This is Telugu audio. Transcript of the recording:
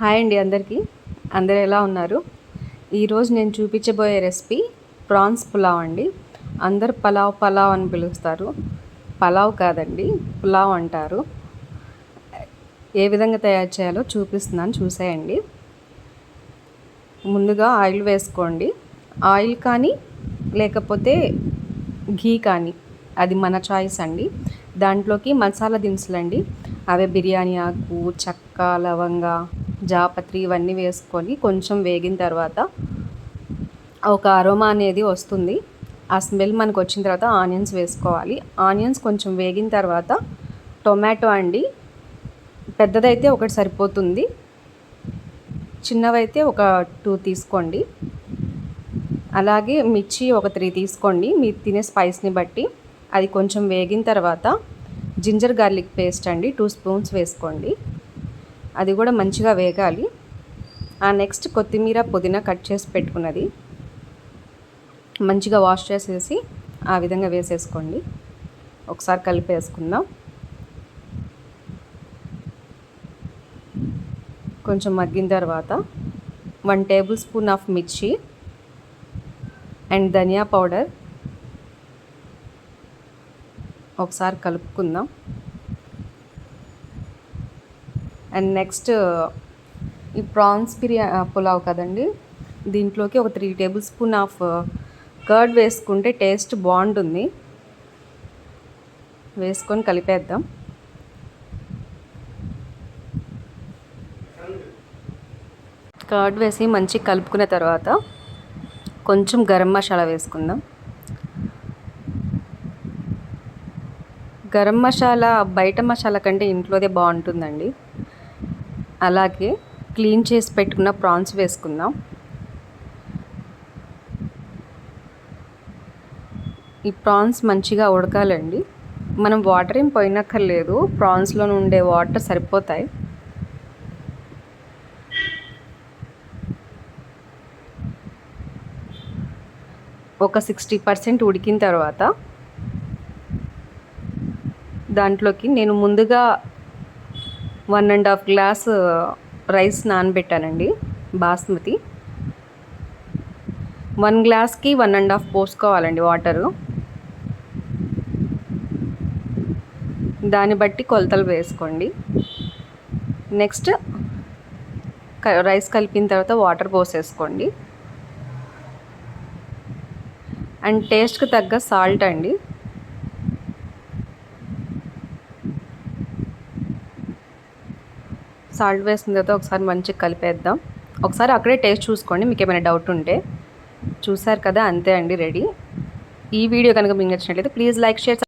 హాయ్ అండి అందరికీ. అందరు ఎలా ఉన్నారు? ఈరోజు నేను చూపించబోయే రెసిపీ ప్రాన్స్ పులావ్ అండి. అందరు పలావ్ పలావ్ అని పిలుస్తారు. పలావ్ కాదండి పులావ్ అంటారు. ఏ విధంగా తయారు చేయాలో చూపిస్తున్నాను చూసేయండి. ముందుగా ఆయిల్ వేసుకోండి. ఆయిల్ కానీ లేకపోతే ఘీ కానీ అది మన చాయిస్ అండి. దాంట్లోకి మసాలా దినుసులు అండి అవే బిర్యానీ ఆకు చెక్క లవంగ జాపత్రి ఇవన్నీ వేసుకొని కొంచెం వేగిన తర్వాత ఒక అరోమా అనేది వస్తుంది. ఆ స్మెల్ మనకు వచ్చిన తర్వాత ఆనియన్స్ వేసుకోవాలి. ఆనియన్స్ కొంచెం వేగిన తర్వాత టొమాటో అండి. పెద్దదైతే ఒకటి సరిపోతుంది. చిన్నవైతే ఒక టూ తీసుకోండి. అలాగే మిర్చి ఒక త్రీ తీసుకోండి. మీరు తినే స్పైస్ని బట్టి. అది కొంచెం వేగిన తర్వాత జింజర్ గార్లిక్ పేస్ట్ అండి. టూ స్పూన్స్ వేసుకోండి. అది కూడా మంచిగా వేగాలి. ఆ నెక్స్ట్ కొత్తిమీర పుదీనా కట్ చేసి పెట్టుకున్నది. మంచిగా వాష్ చేసేసి ఆ విధంగా వేసేసుకోండి. ఒకసారి కలిపేసుకుందాం. కొంచెం మగ్గిన తర్వాత వన్ టేబుల్ స్పూన్ ఆఫ్ మిర్చి అండ్ ధనియా పౌడర్. ఒకసారి కలుపుకుందాం. అండ్ నెక్స్ట్ uh, ఈ ప్రాన్స్ బిర్యా పులావ్ కదండి దీంట్లోకి ఒక three table spoon of curd వేసుకుంటే టేస్ట్ బాగుంటుంది. వేసుకొని కలిపేద్దాం. కర్డ్ వేసి మంచిగా కలుపుకున్న తర్వాత కొంచెం గరం మసాలా వేసుకుందాం. గరం మసాలా బయట మసాలా కంటే ఇంట్లోదే బాగుంటుందండి. అలాగే క్లీన్ చేసి పెట్టుకున్న ప్రాన్స్ వేసుకుందాం. ఈ ప్రాన్స్ మంచిగా ఉడకాలండి. మనం వాటర్ ఏం పోయినక్కర్లేదు ప్రాన్స్లో ఉండే వాటర్ సరిపోతాయి. ఒక సిక్స్టీ పర్సెంట్ ఉడికిన తర్వాత దాంట్లోకి నేను ముందుగా one and half glass rice నానబెట్టానండి basmati. One గ్లాస్కి వన్ అండ్ హాఫ్ పోసుకోవాలండి వాటరు. దాన్ని బట్టి కొలతలు వేసుకోండి. నెక్స్ట్ రైస్ కలిపిన తర్వాత వాటర్ పోసేసుకోండి. అండ్ టేస్ట్కి తగ్గ సాల్ట్ అండి. సాల్ట్ వేసిన తర్వాత ఒకసారి మంచిగా కలిపేద్దాం. ఒకసారి అక్కడే టేస్ట్ చూసుకోండి మీకు ఏమైనా డౌట్ ఉంటే. చూసారు కదా అంతే అండి రెడీ. ఈ వీడియో కనుక మీకు నచ్చినట్లయితే ప్లీజ్ లైక్ షేర్